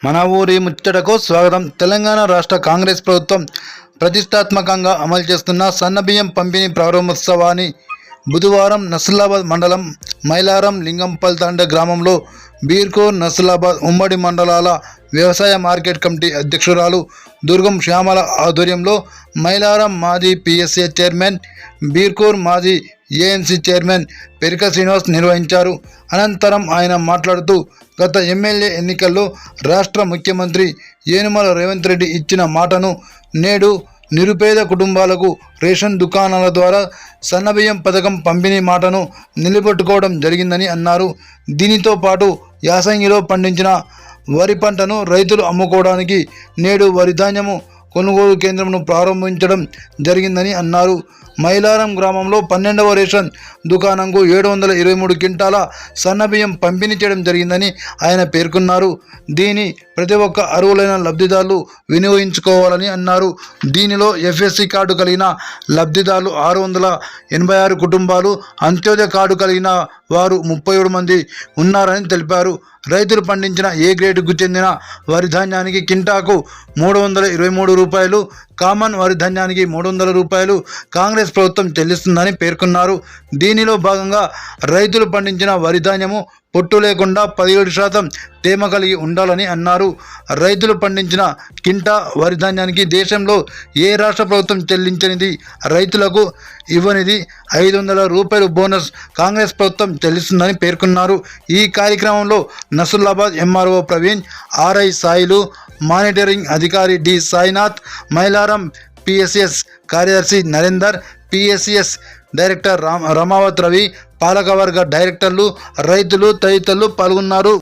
మన ఊరి ముచ్చటకు స్వాగతం. తెలంగాణ రాష్ట్ర కాంగ్రెస్ ప్రభుత్వం ప్రతిష్టాత్మకంగా అమలు చేస్తున్న సన్నబియ్యం పంపిణీ ప్రారంభోత్సవాన్ని బుధవారం నసలాబాద్ మండలం మైలారం లింగంపల్ తండ గ్రామంలో బీర్కూర్ నసలాబాద్ ఉమ్మడి మండలాల వ్యవసాయ మార్కెట్ కమిటీ అధ్యక్షురాలు దుర్గం శ్యామల ఆధ్వర్యంలో మైలారం మాజీ పిఎస్ఏ చైర్మన్ బీర్కూర్ మాజీ ఏఎన్సీ చైర్మన్ పెరిక శ్రీనివాస్ నిర్వహించారు. అనంతరం ఆయన మాట్లాడుతూ గత ఎమ్మెల్యే ఎన్నికల్లో రాష్ట్ర ముఖ్యమంత్రి ఏనుమల రేవంత్ రెడ్డి ఇచ్చిన మాటను నేడు నిరుపేద కుటుంబాలకు రేషన్ దుకాణాల ద్వారా సన్నబియ్యం పథకం పంపిణీ మాటను నిలబెట్టుకోవడం జరిగిందని అన్నారు. దీనితో పాటు యాసంగిలో పండించిన వరి పంటను రైతులు అమ్ముకోవడానికి నేడు వరి ధాన్యము కొనుగోలు కేంద్రంను ప్రారంభించడం జరిగిందని అన్నారు. మైలారం గ్రామంలో పన్నెండవ రేషన్ దుకాణంకు ఏడు వందల ఇరవై మూడు క్వింటాల సన్నబియ్యం పంపిణీ చేయడం జరిగిందని ఆయన పేర్కొన్నారు. దీని ప్రతి ఒక్క అర్హులైన లబ్ధిదారులు వినియోగించుకోవాలని అన్నారు. దీనిలో ఎఫ్ఎస్సి కార్డు కలిగిన లబ్ధిదారులు ఆరు వందల ఎనభై ఆరు కుటుంబాలు అంత్యోదయ కార్డు కలిగిన వారు ముప్పై ఏడు మంది ఉన్నారని తెలిపారు. రైతులు పండించిన ఏ గ్రేడ్కు చెందిన వరి ధాన్యానికి కింటాకు మూడు వందల ఇరవై మూడు రూపాయలు కామన్ వరి ధాన్యానికి మూడు వందల రూపాయలు కాంగ్రెస్ ప్రభుత్వం చెల్లిస్తుందని పేర్కొన్నారు. దీనిలో భాగంగా రైతులు పండించిన వరి ధాన్యము పొట్టు లేకుండా పదిహేడు శాతం తేమ కలిగి ఉండాలని అన్నారు. రైతులు పండించిన కింటా వరి ధాన్యానికి దేశంలో ఏ రాష్ట్ర ప్రభుత్వం చెల్లించనిది? రైతులకు ఇవ్వనిది ఐదు వందల రూపాయలు బోనస్ కాంగ్రెస్ ప్రభుత్వం చెల్లిస్తుందని పేర్కొన్నారు. ఈ కార్యక్రమంలో Nasullabad MRO Praveen RI Sailu monitoring అధికారి డి సాయినాథ్ మైలారం పిఎస్ఎస్ కార్యదర్శి నరేందర్ పిఎస్ఎస్ డైరెక్టర్ రామావత్ రమావత్ రవి పాలకవర్గ డైరెక్టర్లు రైతులు తదితరులు పాల్గొన్నారు.